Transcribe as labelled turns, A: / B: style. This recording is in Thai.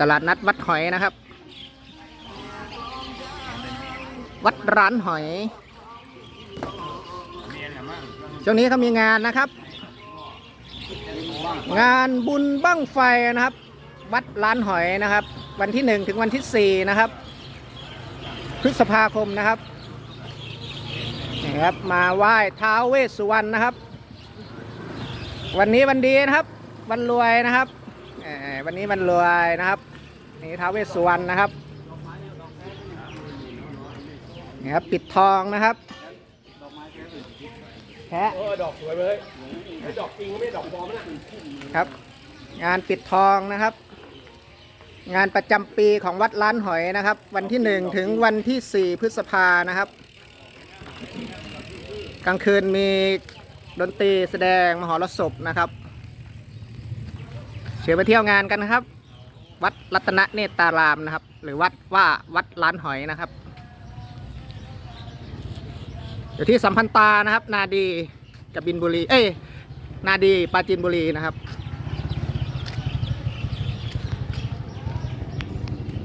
A: ตลาดนัดวัดหอยนะครับ วัดร้านหอย ช่วงนี้เขามีงานนะครับ งานบุญบั้งไฟนะครับ วัดร้านหอยนะครับ วันที่หนึ่งถึงวันที่สี่นะครับ พฤษภาคมนะครับนี่ครับ มาไหว้ท้าวเวสสุวรรณนะครับ วันนี้วันดีนะครับ วันรวยนะครับเอ่อวันนี้วันรวยนะครับ นี่ท้าวเวสสุวรรณนะครับนี่ครับปิดทองนะครับแพะ
B: เออดอกสวยเลยไอ้ดอกจริงไม่ใช่ดอกปลอมนะครับ
A: งานปิดทองนะครับ งานประจำปีของวัดล้านหอยนะครับ วันที่หนึ่งถึงวันที่สี่พฤษภานะครับ กลางคืนมี ดนตรีแสดงมหรสพนะครับ เชิญไปเที่ยวงานกันนะครับ วัดรัตนเนตรารามนะครับ หรือวัดว่าวัดล้านหอยนะครับ อยู่ที่สัมพันตานะครับ นาดีกับบินบุรี เอ้ยนาดีปราจีนบุรีนะครับ